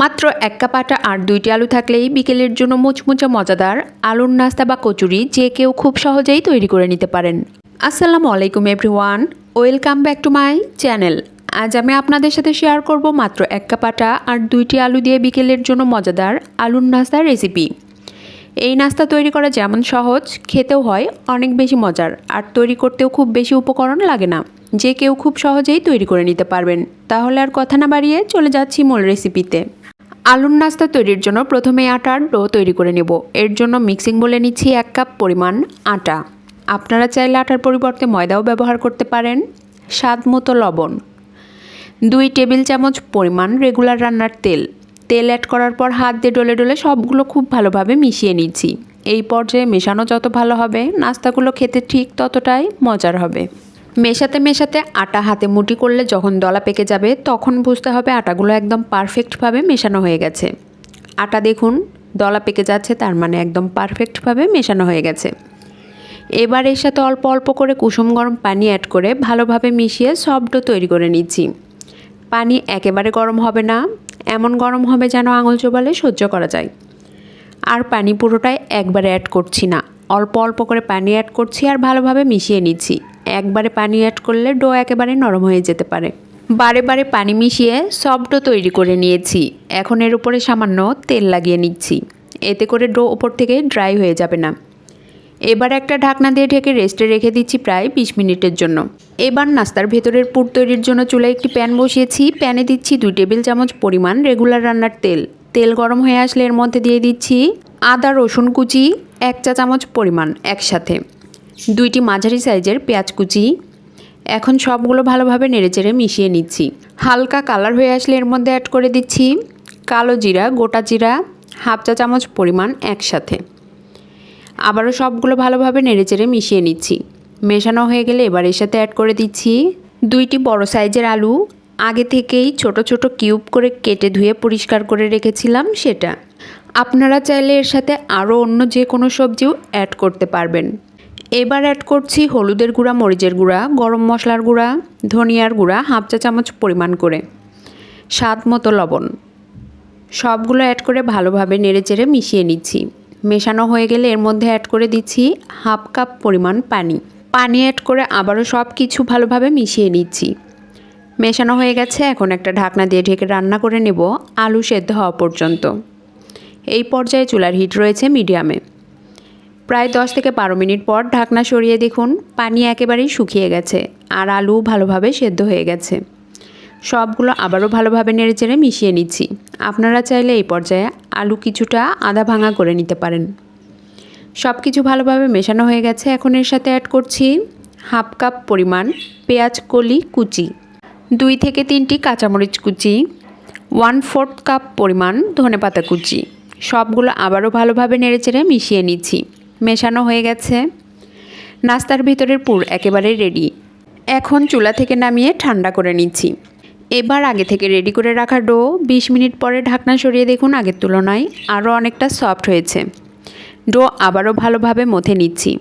মাত্র এক কাপ আটা আর দুইটি আলু থাকলেই বিকেলের জন্য মুচমুচে মজাদার আলুর নাস্তা বা কচুরি যে কেউ খুব সহজেই তৈরি করে নিতে পারেন। আসসালামু আলাইকুম, everyone. Welcome back to my channel. আজ আমি আপনাদের সাথে শেয়ার করব মাত্র এক কাপ আটা আর দুইটি আলু দিয়ে বিকেলের জন্য মজাদার আলুর নাস্তার রেসিপি। এই নাস্তা তৈরি করা যেমন সহজ, খেতেও হয়, অনেক বেশি মজার। আর তৈরি করতেও খুব বেশি উপকরণ লাগে না। যে কেউ খুব সহজেই তৈরি করে নিতে পারবেন। তাহলে আর কথা না বাড়িয়ে চলে যাচ্ছি মূল রেসিপিতে। আলুর নাস্তা তৈরির জন্য প্রথমে আটার ডো তৈরি করে নেব। এর জন্য মিক্সিং বলে নিচ্ছি এক কাপ পরিমাণ আটা। আপনারা চাইলে আটার পরিবর্তে ময়দাও ব্যবহার করতে পারেন। স্বাদ মতো লবণ। দুই টেবিল চামচ পরিমাণ রেগুলার রান্নার তেল। তেল অ্যাড করার পর হাত দিয়ে ডলে ডলে সবগুলো খুব ভালোভাবে মিশিয়ে নিচ্ছি। এই পর্যায়ে মেশানো যত ভালো হবে, নাস্তাগুলো খেতে ঠিক ততটাই মজার হবে। মেশাতে মেশাতে আটা হাতে মুটি করলে যখন দলা পেকে যাবে, তখন বুঝতে হবে আটাগুলো একদম পারফেক্টভাবে মেশানো হয়ে গেছে। আটা দেখুন, দলা পেকে যাচ্ছে, তার মানে একদম পারফেক্টভাবে মেশানো হয়ে গেছে। এবার এর সাথে অল্প অল্প করে কুসুম গরম পানি অ্যাড করে ভালোভাবে মিশিয়ে সফট তৈরি করে নিচ্ছি। পানি একেবারে গরম হবে না, এমন গরম হবে যেন আঙুল চোবালে সহ্য করা যায়। আর পানি পুরোটাই একবারে অ্যাড করছি না, অল্প অল্প করে পানি অ্যাড করছি আর ভালোভাবে মিশিয়ে নিচ্ছি। একবারে পানি অ্যাড করলে ডো একেবারে নরম হয়ে যেতে পারে। বারে বারে পানি মিশিয়ে সফট তৈরি করে নিয়েছি। এখন এর উপরে সামান্য তেল লাগিয়ে নিচ্ছি। এতে করে ডো ওপর থেকে ড্রাই হয়ে যাবে না। এবার একটা ঢাকনা দিয়ে ঢেকে রেস্টে রেখে দিচ্ছি প্রায় বিশ মিনিটের জন্য। এবার নাস্তার ভেতরের পুর তৈরির জন্য চুলায় একটি প্যান বসিয়েছি। প্যানে দিচ্ছি দুই টেবিল চামচ পরিমাণ রেগুলার রান্নার তেল। তেল গরম হয়ে আসলে এর মধ্যে দিয়ে দিচ্ছি আদা রসুন কুচি, এক চা চামচ পরিমাণ একসাথে। দুইটি মাঝারি সাইজের পেঁয়াজ কুচি। এখন সবগুলো ভালোভাবে নেড়েচেড়ে মিশিয়ে নিচ্ছি। হালকা কালার হয়ে আসলে এর মধ্যে অ্যাড করে দিচ্ছি কালো জিরা, গোটা জিরা, হাফ চা চামচ পরিমাণ একসাথে। আবারও সবগুলো ভালোভাবে নেড়েচেড়ে মিশিয়ে নিচ্ছি। মেশানো হয়ে গেলে এবার এর সাথে অ্যাড করে দিচ্ছি দুইটি বড় সাইজের আলু। আগে থেকেই ছোট ছোট কিউব করে কেটে ধুয়ে পরিষ্কার করে রেখেছিলাম সেটা। আপনারা চাইলে এর সাথে আরও অন্য যে কোনো সবজিও অ্যাড করতে পারবেন। এবার অ্যাড করছি হলুদের গুঁড়া, মরিচের গুঁড়া, গরম মশলার গুঁড়া, ধনিয়ার গুঁড়া, হাফ চা চামচ পরিমাণ করে। স্বাদ মতো লবণ। সবগুলো অ্যাড করে ভালোভাবে নেড়েচেড়ে মিশিয়ে নিচ্ছি। মেশানো হয়ে গেলে এর মধ্যে অ্যাড করে দিচ্ছি হাফ কাপ পরিমাণ পানি। পানি অ্যাড করে আবারও সব কিছু ভালোভাবে মিশিয়ে নিচ্ছি। মেশানো হয়ে গেছে, এখন একটা ঢাকনা দিয়ে ঢেকে রান্না করে নেব, আলু সেদ্ধ হওয়া পর্যন্ত। এই পর্যায়ে চুলার হিট রয়েছে মিডিয়ামে প্রায় দশ থেকে বারো মিনিট পর ঢাকনা সরিয়ে দেখুন, পানি একেবারেই শুকিয়ে গেছে আর আলু ভালোভাবে সেদ্ধ হয়ে গেছে। সবগুলো আবারও ভালোভাবে নেড়েচেড়ে মিশিয়ে নিচ্ছি। আপনারা চাইলে এই পর্যায়ে আলু কিছুটা আদা ভাঙা করে নিতে পারেন। সব কিছু ভালোভাবে মেশানো হয়ে গেছে। এখন এর সাথে অ্যাড করছি হাফ কাপ পরিমাণ পেঁয়াজ কলি কুচি, দুই থেকে তিনটি কাঁচামরিচ কুচি, ওয়ান ফোর্থ কাপ পরিমাণ ধনেপাতা কুচি। সবগুলো আবারও ভালোভাবে নেড়েচেড়ে মিশিয়ে নিচ্ছি। মেশানো হয়ে গেছে। নাস্তার ভিতরের পুর একেবারে রেডি এখন চুলা থেকে নামিয়ে ঠান্ডা করে নিচ্ছি। এবার আগে থেকে রেডি করে রাখা ডো বিশ মিনিট পরে ঢাকনা সরিয়ে দেখুন আগের তুলনায় আরও অনেকটা সফট হয়েছে। ডো আবারও ভালোভাবে মথে নিচ্ছি।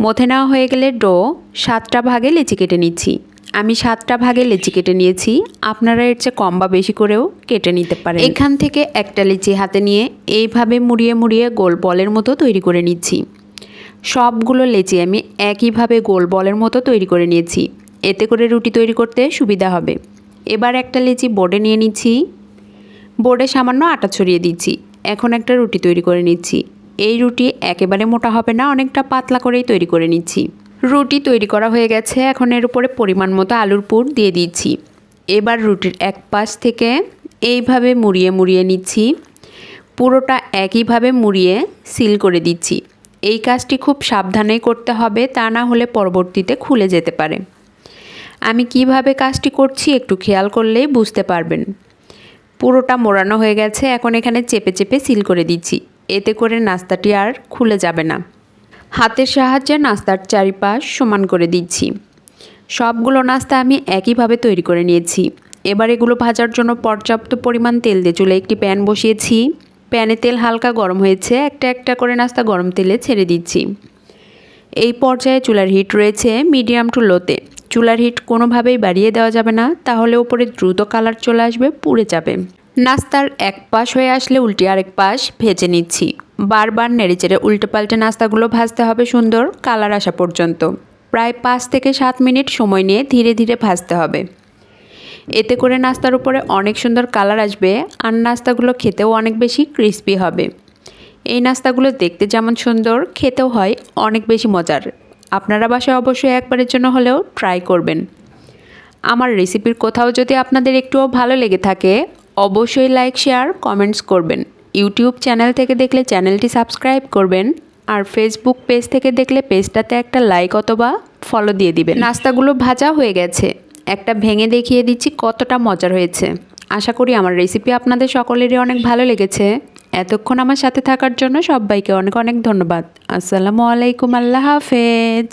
মথে নেওয়া হয়ে গেলে ডো সাতটা ভাগে লেচি কেটে নিচ্ছি। আমি সাতটা ভাগে লেচি কেটে নিয়েছি। আপনারা এর চেয়ে কম বা বেশি করেও কেটে নিতে পারেন। এখান থেকে একটা লিচি হাতে নিয়ে এইভাবে মুড়িয়ে মুড়িয়ে গোল বলের মতো তৈরি করে নিচ্ছি। সবগুলো লেচি আমি একইভাবে গোল বলের মতো তৈরি করে নিয়েছি। এতে করে রুটি তৈরি করতে সুবিধা হবে। এবার একটা লেচি বোর্ডে নিয়ে নিচ্ছি। বোর্ডে সামান্য আটা ছড়িয়ে দিচ্ছি। এখন একটা রুটি তৈরি করে নিচ্ছি। এই রুটি একেবারে মোটা হবে না, অনেকটা পাতলা করেই তৈরি করে নিচ্ছি। রুটি তৈরি করা হয়ে গেছে। এখন এর উপরে পরিমাণ মতো আলুর পুর দিয়ে দিচ্ছি। এবার রুটির এক পাশ থেকে এইভাবে মুড়িয়ে মুড়িয়ে নিচ্ছি। পুরোটা একইভাবে মুড়িয়ে সিল করে দিচ্ছি। এই কাজটি খুব সাবধানেই করতে হবে, তা না হলে পরবর্তীতে খুলে যেতে পারে। আমি কীভাবে কাজটি করছি একটু খেয়াল করলেই বুঝতে পারবেন। পুরোটা মোড়ানো হয়ে গেছে, এখন এখানে চেপে চেপে সিল করে দিচ্ছি। এতে করে নাস্তাটি আর খুলে যাবে না। হাতের সাহায্যে নাস্তার চারিপাশ সমান করে দিচ্ছি। সবগুলো নাস্তা আমি একইভাবে তৈরি করে নিয়েছি। এবার এগুলো ভাজার জন্য পর্যাপ্ত পরিমাণ তেল দিয়ে চুলে একটি প্যান বসিয়েছি। প্যানে তেল হালকা গরম হয়েছে, একটা একটা করে নাস্তা গরম তেলে ছেড়ে দিচ্ছি। এই পর্যায়ে চুলার হিট রয়েছে মিডিয়াম টু লোতে। চুলার হিট কোনোভাবেই বাড়িয়ে দেওয়া যাবে না, তাহলে ওপরে দ্রুত কালার চলে আসবে, পুড়ে যাবে। নাস্তার এক পাশ হয়ে আসলে উল্টে আরেক পাশ ভেজে নিচ্ছি। বারবার নেড়েচেড়ে উল্টে পাল্টে নাস্তাগুলো ভাজতে হবে সুন্দর কালার আসা পর্যন্ত। প্রায় পাঁচ থেকে সাত মিনিট সময় নিয়ে ধীরে ধীরে ভাজতে হবে। এতে করে নাস্তার উপরে অনেক সুন্দর কালার আসবে আর নাস্তাগুলো খেতেও অনেক বেশি ক্রিস্পি হবে। এই নাস্তাগুলো দেখতে যেমন সুন্দর, খেতেও হয় অনেক বেশি মজার। আপনারা বাসায় অবশ্যই একবারের জন্য হলেও ট্রাই করবেন। আমার রেসিপির কোথাও যদি আপনাদের একটুও ভালো লেগে থাকে, অবশ্যই লাইক, শেয়ার, কমেন্টস করবেন। ইউটিউব চ্যানেল থেকে দেখলে চ্যানেলটি সাবস্ক্রাইব করবেন আর ফেসবুক পেজ থেকে দেখলে পেজটাতে একটা লাইক অথবা ফলো দিয়ে দিবেন। নাস্তাগুলো ভাজা হয়ে গেছে। একটা ভেঙে দেখিয়ে দিচ্ছি কতটা মজার হয়েছে। আশা করি আমার রেসিপি আপনাদের সকলেরই অনেক ভালো লেগেছে। এতক্ষণ আমার সাথে থাকার জন্য সবাইকে অনেক অনেক ধন্যবাদ। আসসালামু আলাইকুম, আল্লাহ হাফেজ।